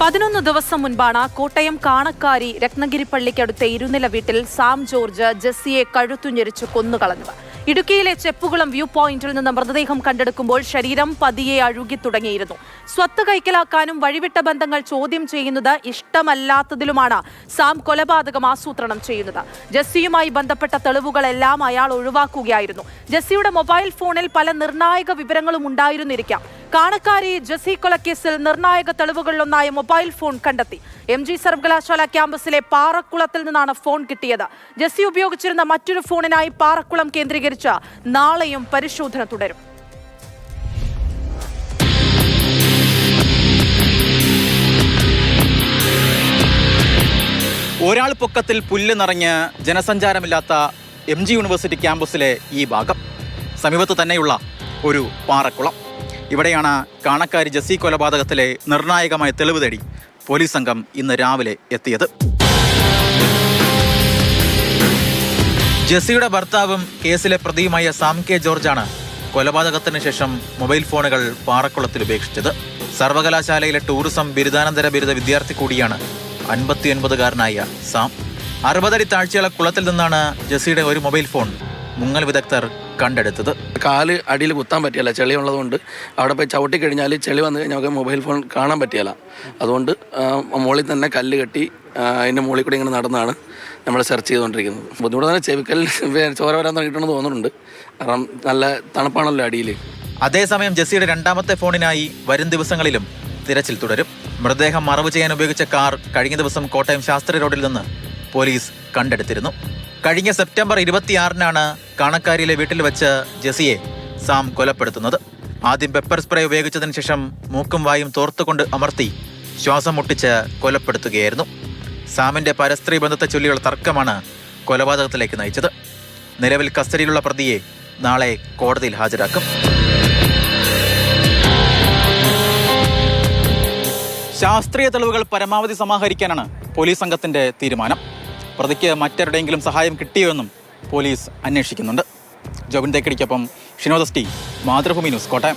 പതിനൊന്ന് ദിവസം മുൻപാണ് കോട്ടയം കാണക്കാരി രത്നഗിരിപ്പള്ളിക്കടുത്ത ഇരുനില വീട്ടിൽ സാം ജോർജ് ജെസ്സിയെ കഴുത്തുഞ്ഞെരിച്ച് കൊന്നുകളഞ്ഞത്. ഇടുക്കിയിലെ ചെപ്പുകുളം വ്യൂ പോയിന്റിൽ നിന്ന് മൃതദേഹം കണ്ടെടുക്കുമ്പോൾ ശരീരം പതിയെ അഴുകി തുടങ്ങിയിരുന്നു. സ്വത്ത് കൈക്കലാക്കാനും വഴിവിട്ട ബന്ധങ്ങൾ ചോദ്യം ചെയ്യുന്നത് ഇഷ്ടമല്ലാത്തതിലുമാണ് സാം കൊലപാതകം ആസൂത്രണം ചെയ്യുന്നത്. ജെസ്സിയുമായി ബന്ധപ്പെട്ട തെളിവുകളെല്ലാം അയാൾ ഒഴിവാക്കുകയായിരുന്നു. ജെസ്സിയുടെ മൊബൈൽ ഫോണിൽ പല നിർണായക വിവരങ്ങളും ഉണ്ടായിരുന്നിരിക്കാം. കാണക്കാരി ജസി കൊലക്കേസിൽ നിർണായക തെളിവുകളിലൊന്നായ മൊബൈൽ ഫോൺ കണ്ടെത്തി. എം ജി സർവകലാശാല ക്യാമ്പസിലെ പാറക്കുളത്തിൽ നിന്നാണ് ഫോൺ കിട്ടിയത്. ജസി ഉപയോഗിച്ചിരുന്ന മറ്റൊരു ഫോണിനായി പാറക്കുളം കേന്ദ്രീകരിച്ച നാളെയും പരിശോധന തുടരും. ഒരാൾ പൊക്കത്തിൽ പുല്ല് നിറഞ്ഞ് ജനസഞ്ചാരമില്ലാത്ത എം ജി യൂണിവേഴ്സിറ്റി ക്യാമ്പസിലെ ഈ ഭാഗം. സമീപത്ത് തന്നെയുള്ള ഒരു പാറക്കുളം. ഇവിടെയാണ് കാണക്കാരി ജസി കൊലപാതകത്തിലെ നിർണായകമായ തെളിവ് തേടി പോലീസ് സംഘം ഇന്ന് രാവിലെ എത്തിയത്. ജെസ്സിയുടെ ഭർത്താവും കേസിലെ പ്രതിയുമായ സാം കെ ജോർജാണ് കൊലപാതകത്തിന് ശേഷം മൊബൈൽ ഫോണുകൾ പാറക്കുളത്തിൽ ഉപേക്ഷിച്ചത്. സർവകലാശാലയിലെ ടൂറിസം ബിരുദാനന്തര ബിരുദ വിദ്യാർത്ഥി കൂടിയാണ് അൻപത്തിയൊൻപതുകാരനായ സാം. അറുപതടി താഴ്ചയുള്ള കുളത്തിൽ നിന്നാണ് ജെസ്സിയുടെ ഒരു മൊബൈൽ ഫോൺ മുങ്ങൽ വിദഗ്ധർ കണ്ടെടുത്തത്. കാൽ അടിയിൽ കുത്താൻ പറ്റിയല്ല. ചെളി ഉള്ളതുകൊണ്ട് അവിടെ പോയി ചവിട്ടി കഴിഞ്ഞാൽ ചെളി വന്നു കഴിഞ്ഞാൽ നമുക്ക് മൊബൈൽ ഫോൺ കാണാൻ പറ്റിയല്ല. അതുകൊണ്ട് മുകളിൽ തന്നെ കല്ല് കെട്ടി അതിന്റെ മുകളിൽ കൂടി ഇങ്ങനെ നടന്നാണ് നമ്മൾ സെർച്ച് ചെയ്തുകൊണ്ടിരിക്കുന്നത്. ബുദ്ധിമുട്ട് തന്നെ ചെവിക്കൽ ചോര വരാൻ തുടങ്ങിയിട്ടുണ്ടെന്ന് തോന്നുന്നുണ്ട്. കാരണം നല്ല തണുപ്പാണല്ലോ അടിയിൽ അതേസമയം ജെസ്സിയുടെ രണ്ടാമത്തെ ഫോണിനായി വരും ദിവസങ്ങളിലും തിരച്ചിൽ തുടരും. മൃതദേഹം മറവ് ചെയ്യാൻ ഉപയോഗിച്ച കാർ കഴിഞ്ഞ ദിവസം കോട്ടയം ശാസ്ത്രി റോഡിൽ നിന്ന് പോലീസ് കണ്ടെടുത്തിരുന്നു. കഴിഞ്ഞ സെപ്റ്റംബർ ഇരുപത്തിയാറിനാണ് കാണക്കാരിയിലെ വീട്ടിൽ വെച്ച് ജെസിയെ സാം കൊലപ്പെടുത്തുന്നത്. ആദ്യം പെപ്പർ സ്പ്രേ ഉപയോഗിച്ചതിന് ശേഷം മൂക്കും വായും തോർത്തുകൊണ്ട് അമർത്തി ശ്വാസം മുട്ടിച്ച് കൊലപ്പെടുത്തുകയായിരുന്നു. സാമിന്റെ പരസ്ത്രീ ബന്ധത്തെ ചൊല്ലിയുള്ള തർക്കമാണ് കൊലപാതകത്തിലേക്ക് നയിച്ചത്. നിലവിൽ കസ്റ്റഡിയിലുള്ള പ്രതിയെ നാളെ കോടതിയിൽ ഹാജരാക്കും. ശാസ്ത്രീയ തെളിവുകൾ പരമാവധി സമാഹരിക്കാനാണ് പോലീസ് സംഘത്തിന്റെ തീരുമാനം. പ്രതിക്ക് മറ്റാരുടെയെങ്കിലും സഹായം കിട്ടിയോ എന്നും പോലീസ് അന്വേഷിക്കുന്നുണ്ട്. ജോബിൻ തേക്കടിക്കൊപ്പം ഷിനോദസ്റ്റി മാതൃഭൂമി ന്യൂസ് കോട്ടയം.